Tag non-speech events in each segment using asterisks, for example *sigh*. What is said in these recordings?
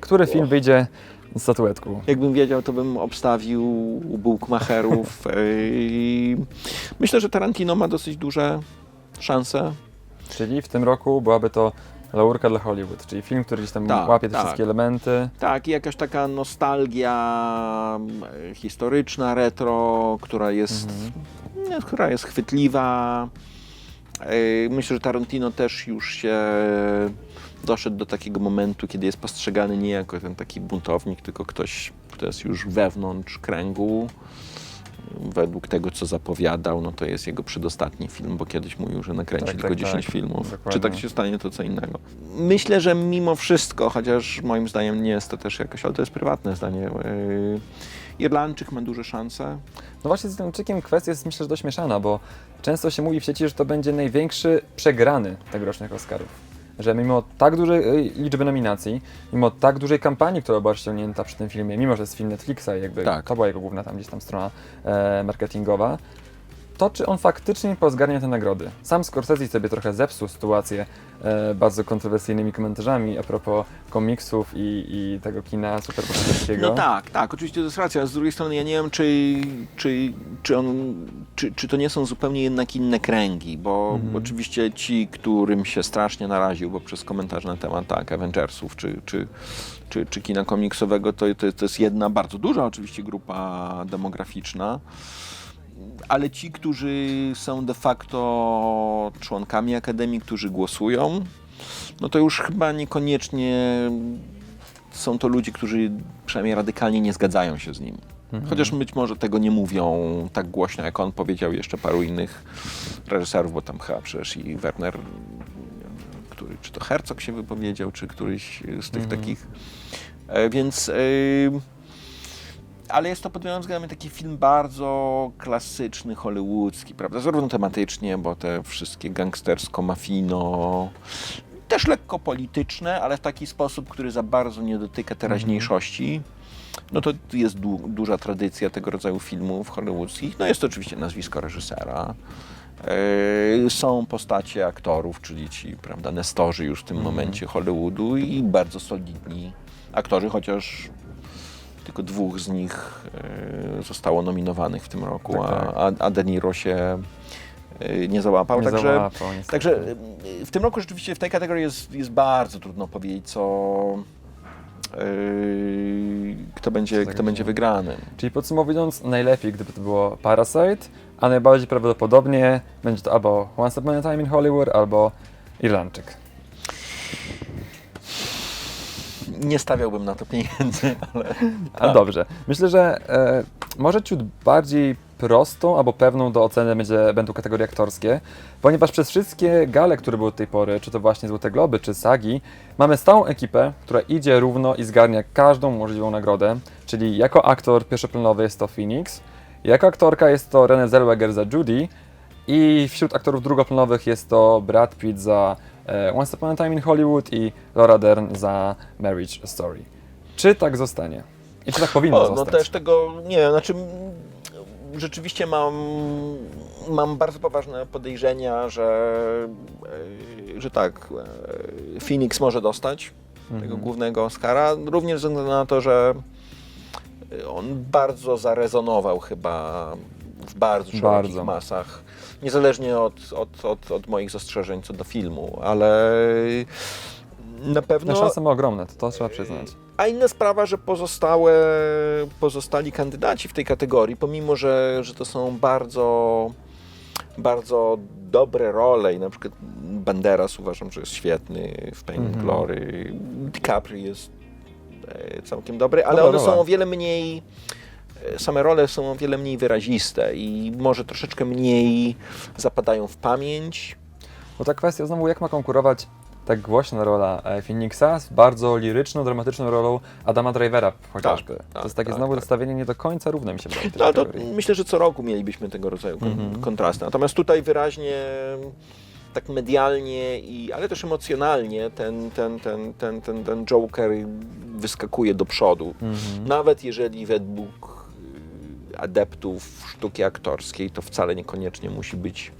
Który film wyjdzie z statuetką? Jakbym wiedział, to bym obstawił u Bookmacherów. *laughs* Yy, Myślę, że Tarantino ma dosyć duże szanse. Czyli w tym roku byłaby to laurka dla Hollywood, czyli film, który gdzieś tam Tak, łapie te tak. wszystkie elementy. Tak, i jakaś taka nostalgia e, historyczna, retro, która jest, nie, która jest chwytliwa. Myślę, że Tarantino też już się doszedł do takiego momentu, kiedy jest postrzegany nie jako ten taki buntownik, tylko ktoś, kto jest już wewnątrz kręgu. Według tego, co zapowiadał, no to jest jego przedostatni film, bo kiedyś mówił, że nakręci Tak, tylko tak, 10 tak. filmów. Dokładnie. Czy tak się stanie, to co innego. Myślę, że mimo wszystko, chociaż moim zdaniem nie jest to też jakoś, ale to jest prywatne zdanie, yy, Irlandczyk ma duże szanse. No właśnie z Irlandczykiem kwestia jest myślę, że dość mieszana, bo często się mówi w sieci, że to będzie największy przegrany tegorocznych Oscarów. Że mimo tak dużej e, liczby nominacji, mimo tak dużej kampanii, która była ściągnięta przy tym filmie, mimo że jest film Netflixa i jakby Tak. to była jego główna tam gdzieś tam strona e, marketingowa, to czy on faktycznie pozgarnia te nagrody? Sam Scorsese sobie trochę zepsuł sytuację e, bardzo kontrowersyjnymi komentarzami a propos komiksów i, i tego kina superbohaterskiego. No tak, tak, oczywiście to jest racja, z drugiej strony ja nie wiem, czy, czy, czy, on, czy, czy to nie są zupełnie jednak inne kręgi, bo Mhm. oczywiście ci, którym się strasznie naraził poprzez komentarz na temat tak, Avengersów czy, czy, czy, czy kina komiksowego, to, to, to jest jedna bardzo duża oczywiście grupa demograficzna. Ale ci, którzy są de facto członkami Akademii, którzy głosują, no to już chyba niekoniecznie są to ludzie, którzy przynajmniej radykalnie nie zgadzają się z nim. Chociaż być może tego nie mówią tak głośno, jak on powiedział, jeszcze paru innych reżyserów, bo tam chyba przecież i Werner, który, czy to Herzog się wypowiedział, czy któryś z tych takich. E, Więc. y, ale jest to pod wieloma względami taki film bardzo klasyczny, hollywoodzki, prawda? Zarówno tematycznie, bo te wszystkie gangstersko-mafijno, też lekko polityczne, ale w taki sposób, który za bardzo nie dotyka teraźniejszości. No to jest du duża tradycja tego rodzaju filmów hollywoodzkich. No jest to oczywiście nazwisko reżysera. Yy, Są postacie aktorów, czyli ci, prawda, nestorzy już w tym momencie Hollywoodu i bardzo solidni aktorzy, chociaż tylko dwóch z nich yy, zostało nominowanych w tym roku, Tak, tak. a, a De Niro się yy, nie załapał. Nie także załapał, niestety. Także y, w tym roku rzeczywiście w tej kategorii jest, jest bardzo trudno powiedzieć, co yy, kto będzie, kto będzie się. wygranym. Czyli podsumowując, najlepiej gdyby to było Parasite, a najbardziej prawdopodobnie będzie to albo Once Upon a Time in Hollywood, albo Irlandczyk. Nie stawiałbym na to pieniędzy, *laughs* ale Ale dobrze. Myślę, że e, może ciut bardziej prostą albo pewną do oceny będzie, będą kategorie aktorskie, ponieważ przez wszystkie gale, które były do tej pory, czy to właśnie Złote Globy, czy Sagi, mamy stałą ekipę, która idzie równo i zgarnia każdą możliwą nagrodę, czyli jako aktor pierwszoplanowy jest to Phoenix, jako aktorka jest to Renée Zellweger za Judy i wśród aktorów drugoplanowych jest to Brad Pitt za Once Upon a Time in Hollywood i Laura Dern za Marriage Story. Czy tak zostanie? I czy tak powinno o, no zostać? też tego nie wiem, znaczy rzeczywiście mam, mam bardzo poważne podejrzenia, że, yy, że tak, yy, Phoenix może dostać Mhm. tego głównego Oscara, również ze względu na to, że on bardzo zarezonował chyba w bardzo szerokich Bardzo. masach. Niezależnie od, od, od, od moich zastrzeżeń co do filmu, ale na pewno. No, szanse ma ogromne, to, to trzeba przyznać. A inna sprawa, że pozostałe, pozostali kandydaci w tej kategorii, pomimo że, że to są bardzo, bardzo dobre role i na przykład Banderas uważam, że jest świetny w Pain Mhm. Glory, DiCaprio jest e, całkiem dobry, ale Dobra one są o wiele mniej, same role są o wiele mniej wyraziste i może troszeczkę mniej zapadają w pamięć. Bo ta kwestia znowu, jak ma konkurować tak głośna rola e, Phoenixa z bardzo liryczną, dramatyczną rolą Adama Drivera chociażby. tak, to jest takie tak, znowu tak. zestawienie nie do końca równe mi się wydaje. No to myślę, że co roku mielibyśmy tego rodzaju Mhm. kontrasty. Natomiast tutaj wyraźnie tak medialnie, i, ale też emocjonalnie ten, ten, ten, ten, ten, ten Joker wyskakuje do przodu. Mhm. Nawet jeżeli według adeptów sztuki aktorskiej to wcale niekoniecznie musi być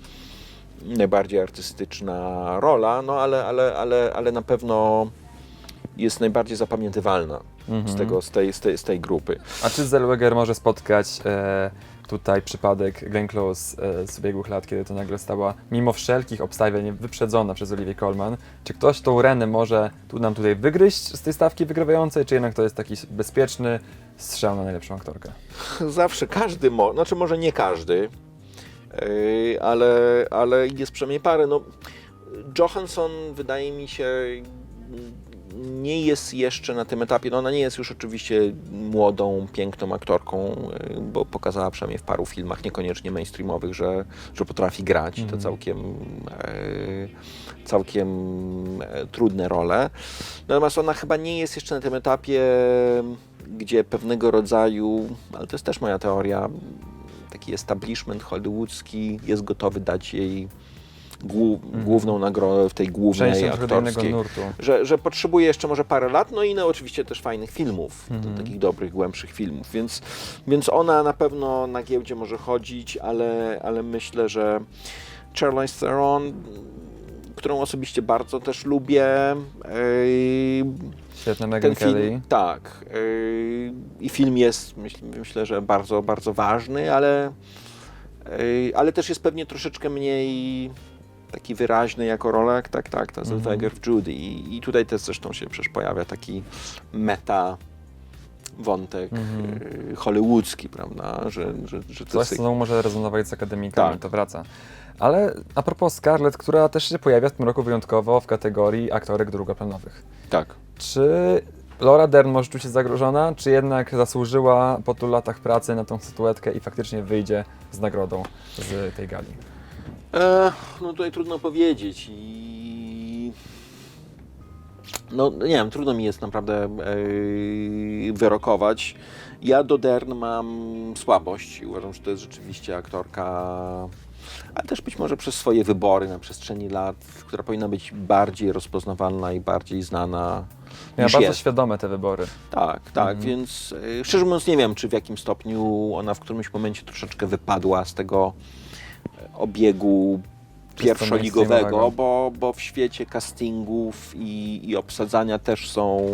najbardziej artystyczna rola, no ale, ale, ale, ale na pewno jest najbardziej zapamiętywalna z, tego, z, tej, z, tej, z tej grupy. A czy Zellweger może spotkać e, tutaj przypadek Glenn Close e, z ubiegłych lat, kiedy to nagle stała, mimo wszelkich obstawień, wyprzedzona przez Olivia Colman? Czy ktoś tą Renę może tu nam tutaj wygryźć z tej stawki wygrywającej, czy jednak to jest taki bezpieczny strzał na najlepszą aktorkę? *laughs* Zawsze każdy, mo- znaczy może nie każdy, yy, ale, ale jest przynajmniej parę. No, Johansson wydaje mi się nie jest jeszcze na tym etapie, no ona nie jest już oczywiście młodą, piękną aktorką, yy, bo pokazała przynajmniej w paru filmach, niekoniecznie mainstreamowych, że, że potrafi grać. I to całkiem, yy, całkiem e, trudne role. Natomiast ona chyba nie jest jeszcze na tym etapie, gdzie pewnego rodzaju, ale to jest też moja teoria, taki establishment hollywoodzki jest gotowy dać jej głó- główną nagrodę w tej głównej innego aktorskiej. nurtu. Że, że potrzebuje jeszcze może parę lat, no i no oczywiście też fajnych filmów, Mhm. takich dobrych, głębszych filmów, więc, więc ona na pewno na giełdzie może chodzić, ale, ale myślę, że Charlize Theron, którą osobiście bardzo też lubię, Świetna Megan Kelly. tak. I film jest, myśl, myślę, że bardzo, bardzo ważny, ale, ale też jest pewnie troszeczkę mniej taki wyraźny jako rola, jak tak, tak, ta Mhm. Zellweger w Judy. I, I tutaj też zresztą się przecież pojawia taki meta wątek Mhm. yy, hollywoodzki, prawda, że, że, że to Coś, co może rezonować z akademikami, Tak. to wraca. Ale a propos Scarlett, która też się pojawia w tym roku wyjątkowo w kategorii aktorek drugoplanowych. Tak. Czy Laura Dern może czuć się zagrożona, czy jednak zasłużyła po tylu latach pracy na tą statuetkę i faktycznie wyjdzie z nagrodą z tej gali? E, no tutaj trudno powiedzieć i no nie wiem, trudno mi jest naprawdę e, wyrokować. Ja do Dern mam słabość i uważam, że to jest rzeczywiście aktorka, ale też być może przez swoje wybory na przestrzeni lat, która powinna być bardziej rozpoznawalna i bardziej znana Miała bardzo jest. świadome te wybory. Tak, tak, Mhm. więc y, szczerze mówiąc nie wiem, czy w jakim stopniu ona w którymś momencie troszeczkę wypadła z tego e, obiegu pierwszoligowego, bo, bo w świecie castingów i, i obsadzania też są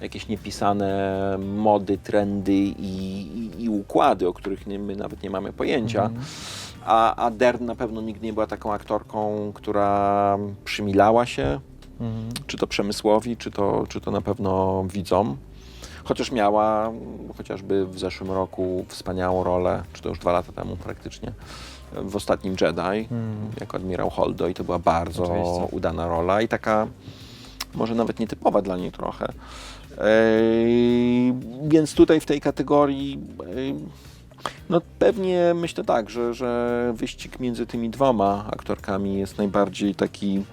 jakieś niepisane mody, trendy i, i, i układy, o których nie, my nawet nie mamy pojęcia. Mhm. A, a Dern na pewno nigdy nie była taką aktorką, która przymilała się Mhm. czy to przemysłowi, czy to, czy to na pewno widzom. Chociaż miała chociażby w zeszłym roku wspaniałą rolę, czy to już dwa lata temu praktycznie, w ostatnim Jedi, Mhm. jako admirał Holdo i to była bardzo Oczywiście. udana rola i taka może nawet nietypowa dla niej trochę. Eee, więc tutaj w tej kategorii eee, no pewnie myślę tak, że, że wyścig między tymi dwoma aktorkami jest najbardziej taki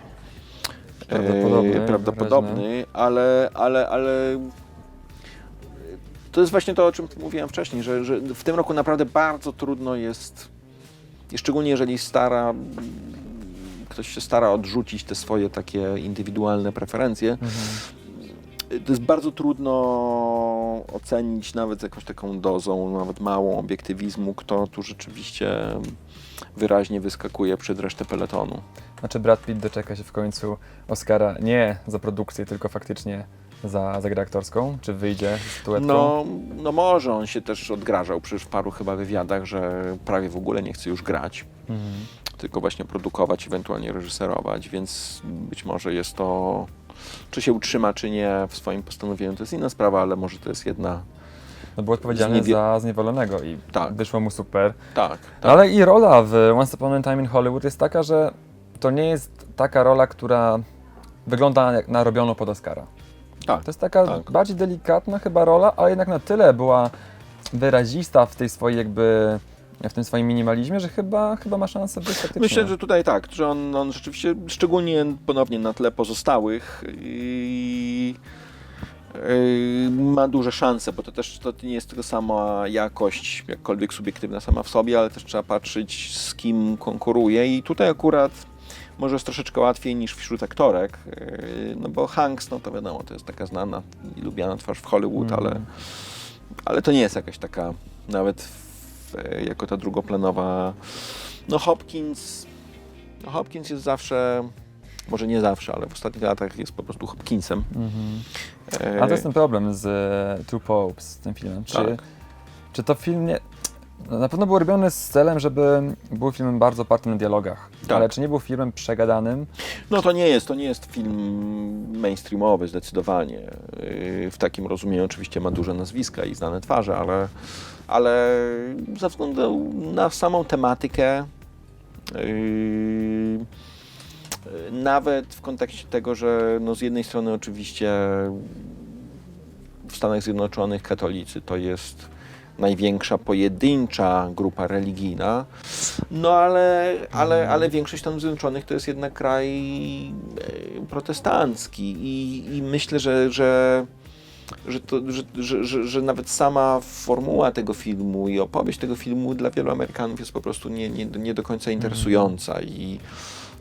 Prawdopodobny, e, prawdopodobny ale, ale, ale to jest właśnie to, o czym mówiłem wcześniej, że, że w tym roku naprawdę bardzo trudno jest, i szczególnie jeżeli stara, ktoś się stara odrzucić te swoje takie indywidualne preferencje, Mhm. to jest bardzo trudno ocenić nawet jakąś taką dozą, nawet małą obiektywizmu, kto tu rzeczywiście wyraźnie wyskakuje przed resztę peletonu. Znaczy Brad Pitt doczeka się w końcu Oscara nie za produkcję, tylko faktycznie za, za grę aktorską? Czy wyjdzie z? No, no może on się też odgrażał przecież w paru chyba wywiadach, że prawie w ogóle nie chce już grać, Mhm. tylko właśnie produkować, ewentualnie reżyserować, więc być może jest to, czy się utrzyma, czy nie w swoim postanowieniu, to jest inna sprawa, ale może to jest jedna, No był odpowiedzialny Zniewie- za Zniewolonego i Tak. wyszło mu super. tak, tak. No Ale i rola w Once Upon a Time in Hollywood jest taka, że to nie jest taka rola, która wygląda jak na robioną pod Oscara. Tak. To jest taka Tak. bardziej delikatna chyba rola, ale jednak na tyle była wyrazista w tej swojej jakby w tym swoim minimalizmie, że chyba, chyba ma szansę być faktycznie. Myślę, że tutaj tak, że on, on rzeczywiście, szczególnie ponownie na tle pozostałych, i, i ma duże szanse, bo to też to nie jest tylko sama jakość, jakkolwiek subiektywna sama w sobie, ale też trzeba patrzeć z kim konkuruje i tutaj akurat może jest troszeczkę łatwiej niż wśród aktorek, yy, no bo Hanks, no to wiadomo, to jest taka znana i lubiana twarz w Hollywood, Mhm. ale, ale to nie jest jakaś taka, nawet w, jako ta drugoplanowa, no Hopkins No, Hopkins jest zawsze, może nie zawsze, ale w ostatnich latach jest po prostu Hopkinsem. E, A to jest ten problem z e, Two Popes, z tym filmem. Czy, Tak. czy to film nie... Na pewno był robiony z celem, żeby był filmem bardzo opartym na dialogach, Tak. ale czy nie był filmem przegadanym? No to nie jest, to nie jest film mainstreamowy zdecydowanie. Yy, W takim rozumieniu oczywiście ma duże nazwiska i znane twarze, ale, ale ze względu na samą tematykę yy, nawet w kontekście tego, że no z jednej strony oczywiście w Stanach Zjednoczonych katolicy to jest największa pojedyncza grupa religijna, no ale, ale, ale większość Stanów Zjednoczonych to jest jednak kraj e, protestancki i, i myślę, że, że, że, to, że, że, że, że nawet sama formuła tego filmu i opowieść tego filmu dla wielu Amerykanów jest po prostu nie, nie, nie do końca interesująca i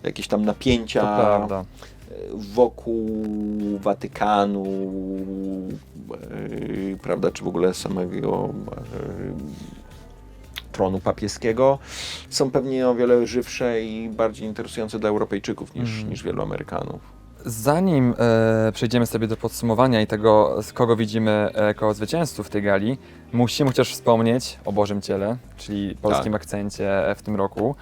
jakieś tam napięcia. Wokół Watykanu, e, prawda, czy w ogóle samego e, tronu papieskiego, są pewnie o wiele żywsze i bardziej interesujące dla Europejczyków niż, Mhm. niż wielu Amerykanów. Zanim e, przejdziemy sobie do podsumowania i tego, z kogo widzimy e, jako zwycięzców tej gali, musimy chociaż wspomnieć o Bożym Ciele, czyli polskim akcencie e, w tym roku.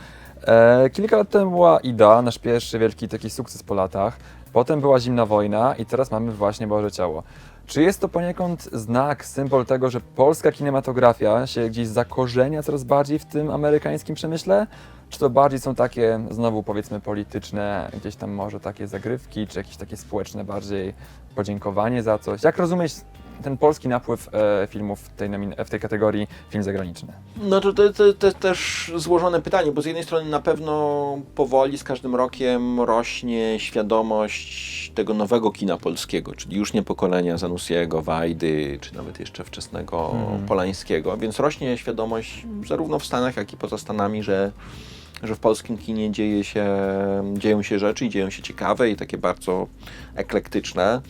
E, kilka lat temu była Ida, nasz pierwszy wielki taki sukces po latach. Potem była Zimna Wojna i teraz mamy właśnie Boże Ciało. Czy jest to poniekąd znak, symbol tego, że polska kinematografia się gdzieś zakorzenia coraz bardziej w tym amerykańskim przemyśle? Czy to bardziej są takie, znowu powiedzmy, polityczne, gdzieś tam może takie zagrywki, czy jakieś takie społeczne bardziej podziękowanie za coś? Jak rozumieć ten polski napływ e, filmów w tej, w tej kategorii film zagraniczny? No to, to, to, to też złożone pytanie, bo z jednej strony na pewno powoli z każdym rokiem rośnie świadomość tego nowego kina polskiego, czyli już nie pokolenia Zanussiego, Wajdy, czy nawet jeszcze wczesnego Mhm. Polańskiego, więc rośnie świadomość zarówno w Stanach, jak i poza Stanami, że, że w polskim kinie dzieje się, dzieją się rzeczy i dzieją się ciekawe i takie bardzo eklektyczne.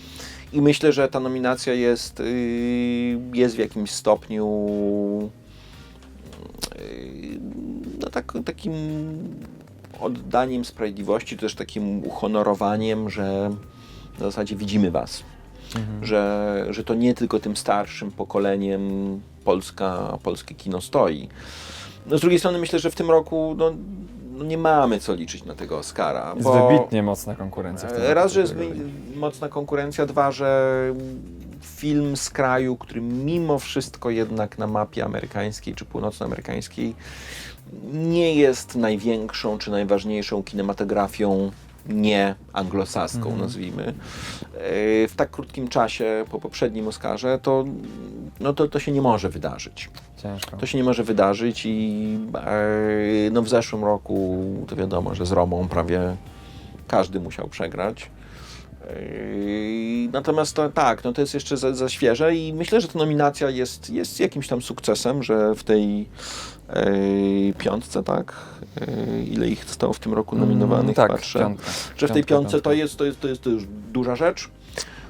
I myślę, że ta nominacja jest, yy, jest w jakimś stopniu yy, no tak, takim oddaniem sprawiedliwości, też takim uhonorowaniem, że w zasadzie widzimy Was. Że, że to nie tylko tym starszym pokoleniem Polska, polskie kino stoi. No z drugiej strony myślę, że w tym roku no, no nie mamy co liczyć na tego Oscara. Jest bo- wybitnie mocna konkurencja. W tym E, Raz, że jest mi- mocna konkurencja, dwa, że film z kraju, który mimo wszystko jednak na mapie amerykańskiej czy północnoamerykańskiej nie jest największą czy najważniejszą kinematografią nie anglosaską, Mhm. nazwijmy. E, W tak krótkim czasie po poprzednim Oscarze to, no to, to się nie może wydarzyć. Ciężko. To się nie może wydarzyć i e, no w zeszłym roku to wiadomo, że z Romą prawie każdy musiał przegrać. E, Natomiast to, tak, no to jest jeszcze za, za świeże i myślę, że ta nominacja jest, jest jakimś tam sukcesem, że w tej e, piątce, tak? E, ile ich zostało w tym roku nominowanych? Mm, tak, Patrzę. piątka. że w tej Piątka, piątce to piątka. jest, to, jest, to, jest, to już duża rzecz.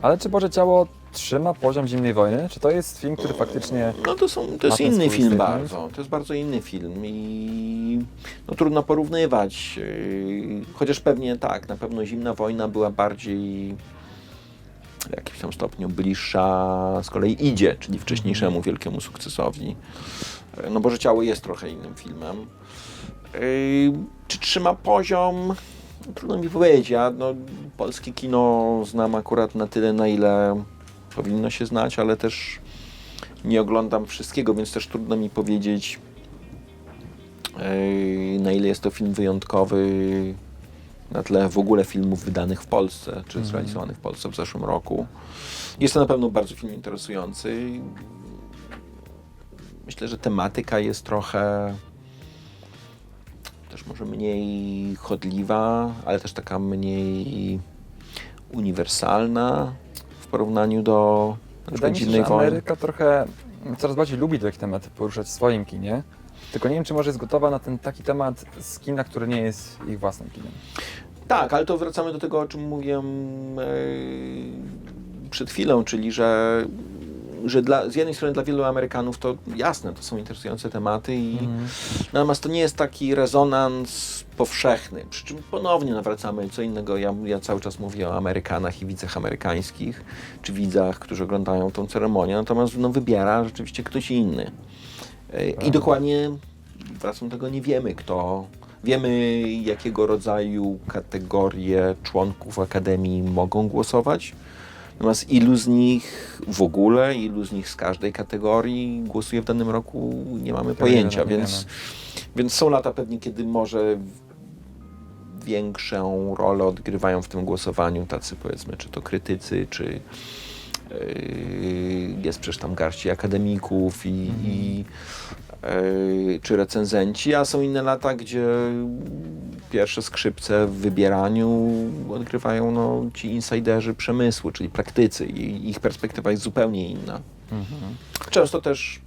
Ale czy Boże Ciało trzyma poziom Zimnej Wojny? Czy to jest film, który faktycznie... No to, są, to jest inny film bardzo. To jest bardzo inny film i no, trudno porównywać. Yy, Chociaż pewnie tak, na pewno Zimna Wojna była bardziej w jakimś tam stopniu bliższa z kolei idzie, czyli wcześniejszemu wielkiemu sukcesowi. No Boże Ciało jest trochę innym filmem. Yy, Czy trzyma poziom? Trudno mi powiedzieć. Ja no, polskie kino znam akurat na tyle, na ile powinno się znać, ale też nie oglądam wszystkiego, więc też trudno mi powiedzieć, yy, na ile jest to film wyjątkowy na tle w ogóle filmów wydanych w Polsce, czy Mhm. zrealizowanych w Polsce w zeszłym roku. Jest to na pewno bardzo film interesujący. Myślę, że tematyka jest trochę też może mniej chodliwa, ale też taka mniej uniwersalna porównaniu do Wydaje przykład mi się, Zimnej że Wojny. Ameryka trochę coraz bardziej lubi takie tematy poruszać w swoim kinie. Tylko nie wiem, czy może jest gotowa na ten taki temat z kina, który nie jest ich własnym kinem. Tak, ale to wracamy do tego, o czym mówiłem e, przed chwilą, czyli że że dla, z jednej strony dla wielu Amerykanów to jasne, to są interesujące tematy, i, Mhm. natomiast to nie jest taki rezonans powszechny. Przy czym ponownie nawracamy co innego. Ja, ja cały czas mówię o Amerykanach i widzach amerykańskich, czy widzach, którzy oglądają tą ceremonię, natomiast no, wybiera rzeczywiście ktoś inny. E, I dokładnie, wracam do tego, nie wiemy kto. Wiemy, jakiego rodzaju kategorie członków Akademii mogą głosować. Natomiast ilu z nich w ogóle, ilu z nich z każdej kategorii głosuje w danym roku, nie mamy pojęcia, więc, więc są lata pewnie, kiedy może większą rolę odgrywają w tym głosowaniu tacy powiedzmy, czy to krytycy, czy yy, jest przecież tam garści akademików i, i yy, czy recenzenci, a są inne lata, gdzie pierwsze skrzypce w wybieraniu odgrywają no, ci insiderzy przemysłu, czyli praktycy i ich perspektywa jest zupełnie inna. Mhm. Często też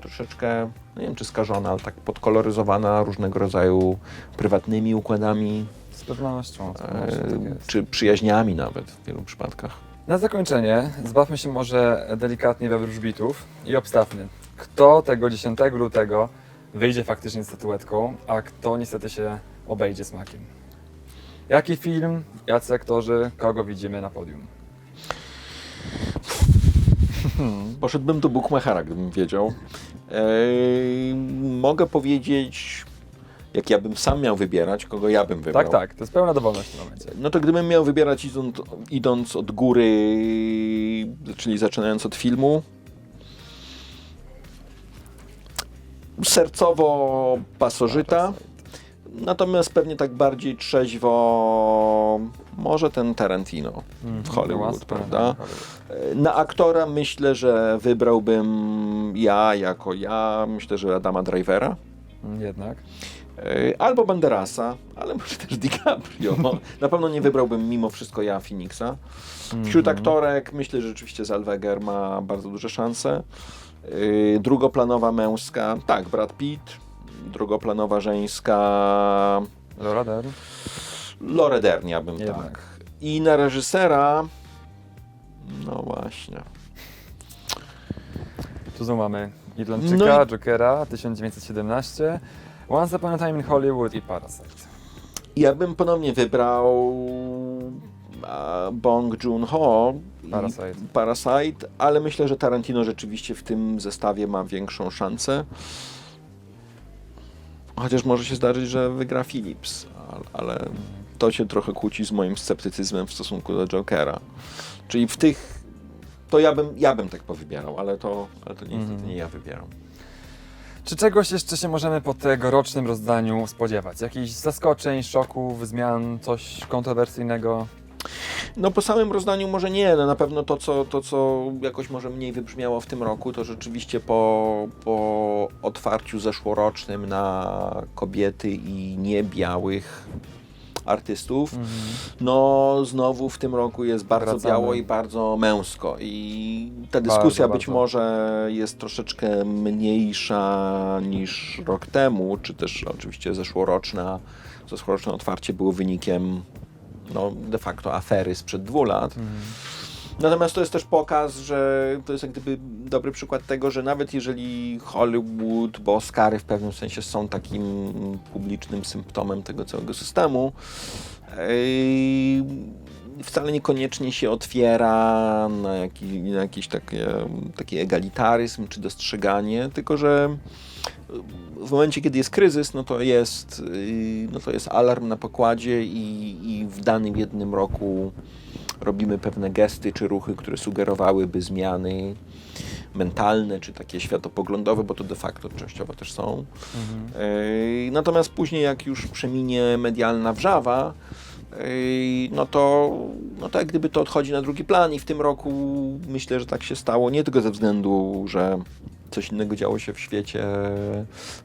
troszeczkę, no nie wiem czy skażona, ale tak podkoloryzowana różnego rodzaju prywatnymi układami, Z pewnością. Z e, pewnością tak czy przyjaźniami nawet w wielu przypadkach. Na zakończenie zbawmy się może delikatnie we wróżbitów i obstawmy, kto tego 10 lutego wyjdzie faktycznie z statuetką, a kto niestety się obejdzie smakiem. Jaki film, jacy aktorzy, kogo widzimy na podium? Poszedłbym do Bookmachera, gdybym wiedział. Eee, mogę powiedzieć, jak ja bym sam miał wybierać, kogo ja bym wybrał. Tak, tak, to jest pełna dowolność w tym momencie. No to gdybym miał wybierać idąc, idąc od góry, czyli zaczynając od filmu, sercowo pasożyta, natomiast pewnie tak bardziej trzeźwo, może ten Tarantino w Hollywood, Łatwe, prawda? Hollywood. Na aktora myślę, że wybrałbym ja jako ja, myślę, że Adama Drivera. Mm, Jednak. Yy, Albo Banderasa, ale może też DiCaprio. No, *laughs* na pewno nie wybrałbym mimo wszystko ja Phoenixa. Wśród Mhm. aktorek myślę, że rzeczywiście Zellweger ma bardzo duże szanse. Yy, drugoplanowa męska, tak, Brad Pitt. Drugoplanowa żeńska Laura Dern. Laura Dern, ja bym Jednak. tak. I na reżysera, no właśnie. Tu znowu mamy Irlandczyka, No Jokera, 1917, Once Upon a Time in Hollywood i Parasite. Ja bym ponownie wybrał Bong Joon-ho i Parasite. Parasite, ale myślę, że Tarantino rzeczywiście w tym zestawie ma większą szansę. Chociaż może się zdarzyć, że wygra Phillips, ale, to się trochę kłóci z moim sceptycyzmem w stosunku do Jokera. Czyli w tych to ja bym, ja bym tak powybierał, ale to, ale to niestety Mhm. nie ja wybieram. Czy czegoś jeszcze się możemy po tegorocznym rozdaniu spodziewać? Jakichś zaskoczeń, szoków, zmian, coś kontrowersyjnego? No po samym rozdaniu może nie, no na pewno to co, to, co jakoś może mniej wybrzmiało w tym roku, to rzeczywiście po, po otwarciu zeszłorocznym na kobiety i niebiałych artystów, no znowu w tym roku jest bardzo Wracamy. biało i bardzo męsko i ta dyskusja Bardzo, być bardzo. może jest troszeczkę mniejsza niż rok temu, czy też oczywiście zeszłoroczna, zeszłoroczne otwarcie było wynikiem no, de facto afery sprzed dwóch lat. Natomiast to jest też pokaz, że to jest jak gdyby dobry przykład tego, że nawet jeżeli Hollywood, bo Oscary w pewnym sensie są takim publicznym symptomem tego całego systemu, wcale niekoniecznie się otwiera na, na jakiś taki, taki egalitaryzm czy dostrzeganie, tylko że w momencie, kiedy jest kryzys, no to jest, yy, no to jest alarm na pokładzie i, i w danym jednym roku robimy pewne gesty czy ruchy, które sugerowałyby zmiany mentalne czy takie światopoglądowe, bo to de facto częściowo też są. Yy, Natomiast później, jak już przeminie medialna wrzawa, yy, no to, no to jak gdyby to odchodzi na drugi plan i w tym roku myślę, że tak się stało, nie tylko ze względu, że coś innego działo się w świecie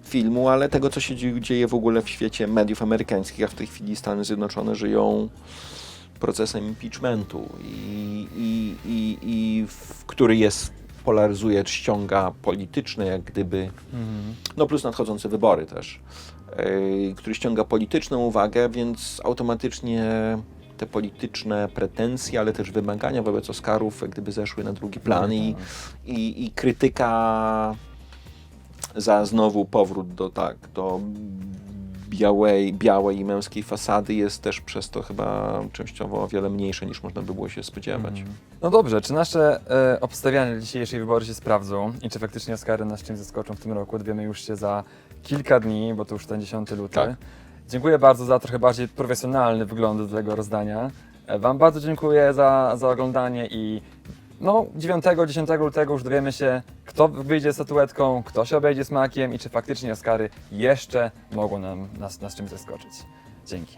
filmu, ale tego, co się dzie- dzieje w ogóle w świecie mediów amerykańskich, a w tej chwili Stany Zjednoczone żyją procesem impeachmentu, i, i, i, i w, który jest, polaryzuje, ściąga polityczne, jak gdyby no plus nadchodzące wybory też, yy, który ściąga polityczną uwagę, więc automatycznie te polityczne pretensje, ale też wymagania wobec Oscarów jak gdyby zeszły na drugi plan i, i, i krytyka za znowu powrót do tak, do białej, białej i męskiej fasady jest też przez to chyba częściowo o wiele mniejsze niż można by było się spodziewać. No dobrze, czy nasze e, obstawiania dzisiejszej wybory się sprawdzą i czy faktycznie Oscary nas czymś zaskoczą w tym roku? Dowiemy już się za kilka dni, bo to już ten 10 luty. Tak. Dziękuję bardzo za trochę bardziej profesjonalny wygląd do tego rozdania. E, Wam bardzo dziękuję za, za oglądanie i no 9-10 lutego już dowiemy się, kto wyjdzie statuetką, kto się obejdzie smakiem i czy faktycznie Oscary jeszcze mogą nam, nas, nas czymś zaskoczyć. Dzięki.